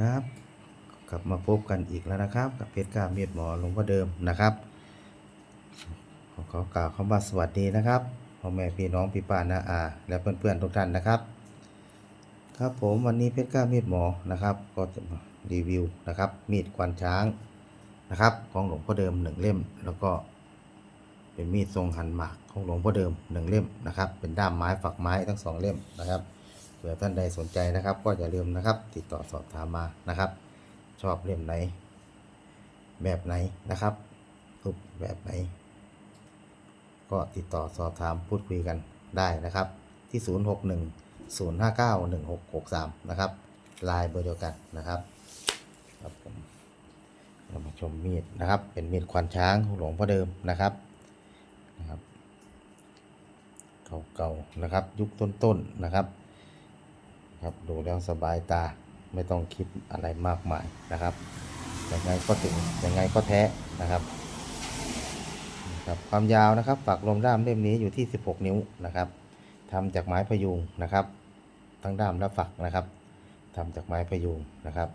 ครับ กลับมาพบกันอีกแล้วนะครับ กับเพชรกล้าเมียดหมอหลวงพ่อเดิมนะครับขอขอกล่าวคำว่าสวัสดีนะครับพ่อแม่พี่น้องพี่ป้าน้าอา และเพื่อนๆทุกท่านนะครับ ครับผมวันนี้เพชรกล้ามีดหมอนะครับ ก็จะมารีวิวนะครับ มีดควันช้างนะครับ ของหลวงพ่อเดิมหนึ่งเล่ม แล้วก็เป็นมีดทรงหันหมากของหลวงพ่อเดิมหนึ่งเล่มนะครับ เป็นด้ามไม้ฝักไม้ทั้งสองเล่มนะครับ ผื่อท่านใดสนใจนะครับ ก็อย่าลืมนะครับ ติดต่อสอบถามมานะครับ ชอบเล่มไหน แบบไหนนะครับรูปแบบไหน ก็ติดต่อสอบถามพูดคุยกันได้นะครับ ที่ 061 059 1663 นะครับลน์เบอร์เดียวกันนะครับครับผมเรามาชมมีดนะครับ เป็นมีดควันช้างหลวงพ่อเดิมนะครับนะครับเก่าๆนะครับ ยุคต้นๆนะครับ ครับ ดูแล้วสบายตาไม่ต้องคิดอะไรมากมายนะครับยังไงก็ถึงยังไงก็แท้นะครับครับความยาวนะครับฝักลมด้ามเล่มนี้อยู่ที่ 16 นิ้วนะครับทำจากไม้พยุงนะครับ ทั้งด้ามและฝักนะครับทำจากไม้พยุงนะครับ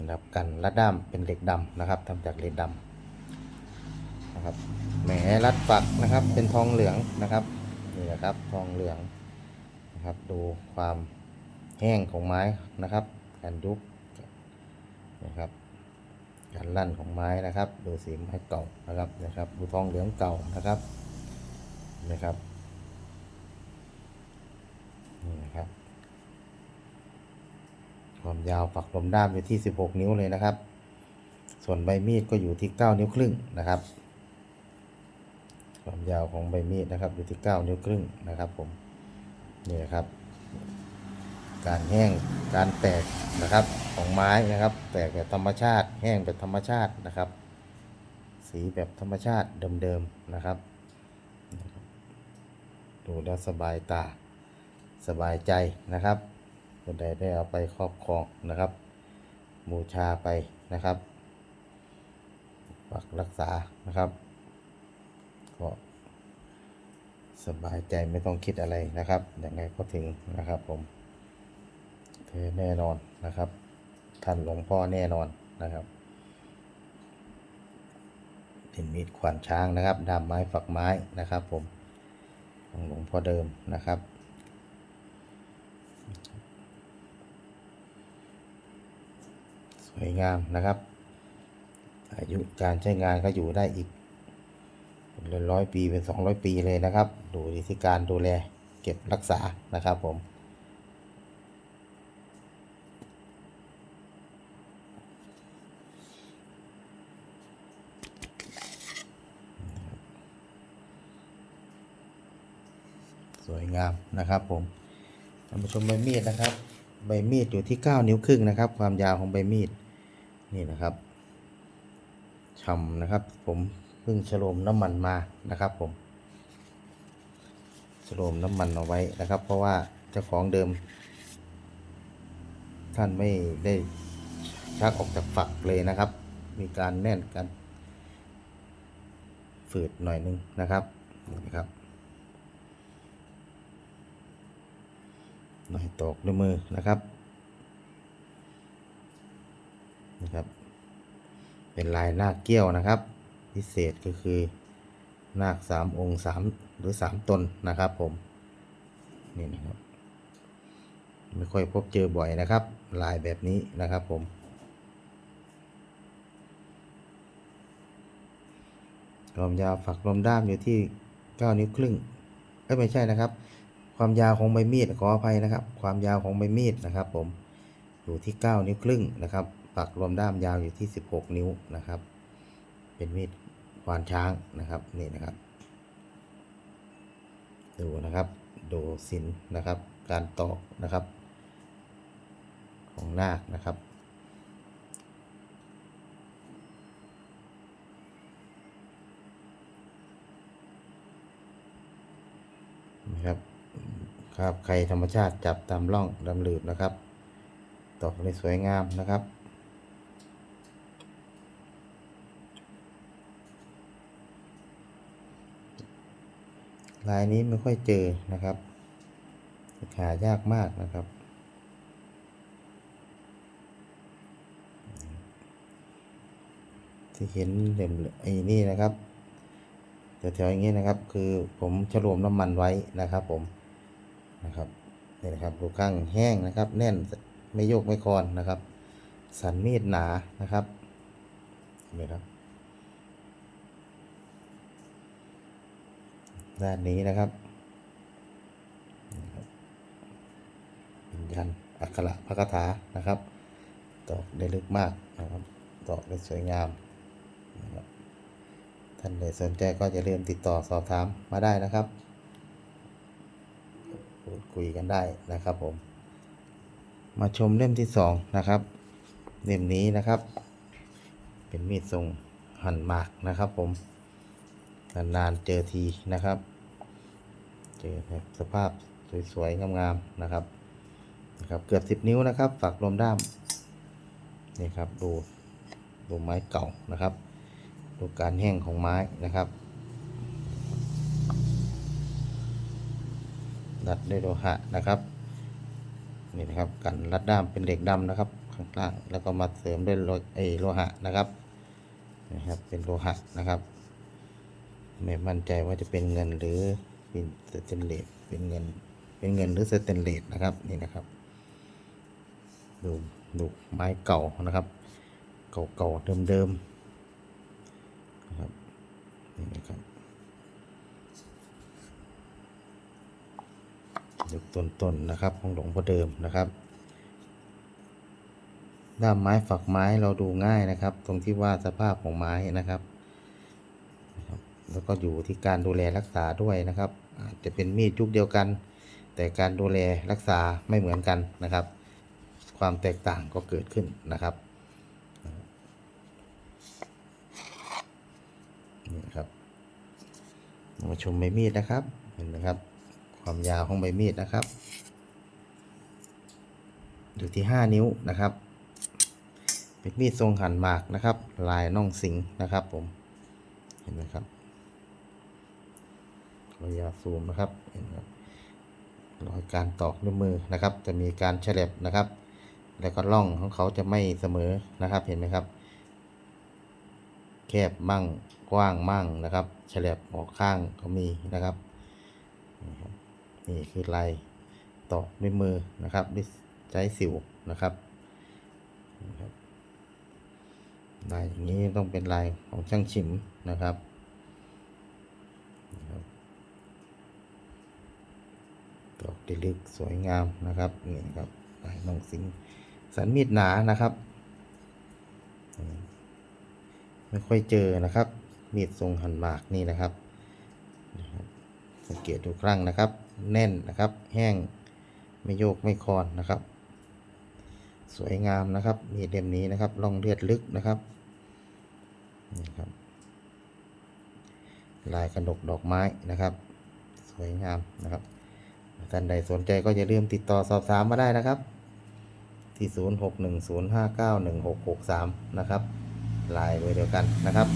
นะครับกันรัดด้ามเป็นเหล็กดำนะครับทำจากเหล็กดำนะครับแหมรัดฝักนะครับเป็นทองเหลืองนะครับนี่นะครับทองเหลืองนะครับดูความ แห้งของไม้นะครับการยุบนะครับการลั่นของไม้นะครับดูสีไม้เก่านะครับนะครับดูทองเหลืองเก่านะครับนะครับนี่นะครับความยาวฝักลมด้ามอยู่ที่ 16 นิ้วเลยนะครับ ส่วนใบมีดก็อยู่ที่ 9 นิ้วครึ่งนะครับ ความยาวของใบมีดนะครับอยู่ที่ 9 นิ้วครึ่งนะครับผมนี่นะครับ การแห้งการแตกนะครับของไม้นะครับ แตกแบบธรรมชาติ แห้งแบบธรรมชาตินะครับ สีแบบธรรมชาติเดิมๆนะครับ ดูแล้วสบายตาสบายใจนะครับคนใดได้เอาไปครอบครองนะครับ บูชาไปนะครับปักรักษานะครับก็สบายใจไม่ต้องคิดอะไรนะครับยังไงก็ถึงนะครับผม แน่นอนนะครับ ท่านหลวงพ่อแน่นอนนะครับเป็นมีดขวานช้างนะครับดามไม้ฝักไม้นะครับ ผมของหลวงพ่อเดิมนะครับสวยงามนะครับ อายุการใช้งานก็อยู่ได้อีกเป็นร้อยปีเป็นสองร้อยปีเลยนะครับ ดูที่การดูแลเก็บรักษานะครับผม สวยงามนะครับผมท่านผู้ชมใบมีดนะครับ ใบมีดอยู่ที่ 9 นิ้วครึ่งนะครับ ความยาวของใบมีดนี่นะครับช่ำนะครับ ผมเพิ่งฉโลมน้ำมันมานะครับ ผมฉโลมน้ำมันเอาไว้นะครับ เพราะว่าเจ้าของเดิม ท่านไม่ได้ชักออกจากฝักเลยนะครับ มีการแน่นกัน ฝืดหน่อยนึงนะครับนี่นะครับ หน่อยตอกด้วยมือนะครับนะครับ เป็นลายนาคเกี้ยวนะครับ พิเศษก็คือนาคสามองค์สามหรือสามตนนะครับผมนี่นะครับไม่ค่อยพบเจอบ่อยนะครับ ลายแบบนี้นะครับผมควมยาวฝักลมด้ามอยู่ที่ 9 นิ้วครึ่งเอ้ยไม่ใช่นะครับ ความยาวของใบมีดขออภัยนะครับ ความยาวของใบมีดนะครับ ผมอยู่ที่ 9 นิ้วครึ่งนะครับฝักรวมด้ามยาวอยู่ที่ 16 นิ้วนะครับ เป็นมีดควานช้างนะครับนี่นะครับ ดูนะครับดูสินนะครับ การตอกนะครับ ของนาคนะครับนะครับ ครับไข่ธรรมชาติจับตามร่องดำหลืบนะครับตอกในสวยงามนะครับ ลายนี้ไม่ค่อยเจอนะครับหายากมากนะครับ ที่เห็นเหล่ยมไอ้นี่นะครับแถวๆอย่างนี้นะครับ คือผมฉลวมน้ำมันไว้นะครับผม นะครับนี่นะครับดูข้างแห้งนะครับ แน่นไม่โยกไม่คลอนนะครับ สันมีดหนานะครับนี่ครับ ด้านนี้นะครับเป็นยันอักขระพระคาถานะครับตอกได้ลึกมากนะครับตอกได้สวยงามนะครับท่านใดสนใจก็จะเริ่าลืมติดต่อสอบถามมาได้นะครับ พูดคุยกันได้นะครับผม มาชมเล่มที่สองนะครับ เล่มนี้นะครับ เป็นมีดทรงหั่นหมากนะครับผม นานๆเจอทีนะครับ เจอแบบสภาพสวยๆงามๆนะครับนะครับ เกือบสิบนิ้วนะครับ ฝักลมด้ามนี่ครับดูดูไม้เก่านะครับ ดูการแห้งของไม้นะครับ ดัดด้วยโลหะนะครับนี่นะครับกันรัดด้ามเป็นเหล็กดำนะครับ ข้างล่างแล้วก็มาเสริมด้วยโลไอโลหะนะครับนะครับเป็นโลหะนะครับ ไม่มั่นใจว่าจะเป็นเงินหรือเป็นสเตนเลสเป็นเงินเป็นเงินหรือสเตนเลสนะครับนี่นะครับดูดูไม้เก่านะครับเก่าๆเดิมๆนะครับนี่นะครับ ยุคต้นๆนะครับ ของหลวงพ่อเดิมนะครับด้ามไม้ฝักไม้เราดูง่ายนะครับ ตรงที่ว่าสภาพของไม้นะครับ แล้วก็อยู่ที่การดูแลรักษาด้วยนะครับ อาจจะเป็นมีดยุคเดียวกัน แต่การดูแลรักษาไม่เหมือนกันนะครับ ความแตกต่างก็เกิดขึ้นนะครับนี่ครับมาชมใบมีดนะครับเห็นนะครับ ความยาวของใบมีดนะครับ อยู่ที่ 5 นิ้วนะครับ เป็นมีดทรงหันหมากนะครับ ลายน่องสิงนะครับผม เห็นไหมครับระยะซูมนะครับ เห็นครับรอยการตอกด้วยมือนะครับ จะมีการแฉลบนะครับ แล้วก็ล่องของเขาจะไม่เสมอนะครับ เห็นไหมครับ แคบมั่งกว้างมั่งนะครับแฉลบออกข้างก็มีนะครับ นี่คือลายตอกด้วยมือนะครับด้วยใช้สิวนะครับลายอย่างนี้ต้องเป็นลายของช่างฉิมนะครับดอกดิลึกสวยงามนะครับนี่ครับลายน้องสิงสันมีดหนานะครับ ไม่ค่อยเจอนะครับ มีดทรงหันหมากนี่นะครับนะครับสังเกตดูครั้งนะครับ แน่นนะครับ แห้งไม่โยกไม่คลอนนะครับ สวยงามนะครับมีดเล่มนี้นะครับล่องเลือดลึกนะครับนี่ครับ ลายกระดกดอกไม้นะครับ สวยงามนะครับท่านใดสนใจก็อย่าลืมติดต่อสอบถามมาได้นะครับ ที่ 0610591663 นะครับไลน์ไว้เดียวกันนะครับ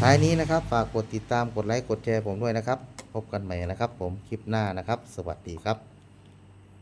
ท้ายนี้นะครับ ฝากกดติดตามกดไลค์กดแชร์ผมด้วยนะครับ พบกันใหม่นะครับ ผมคลิปหน้านะครับ สวัสดีครับ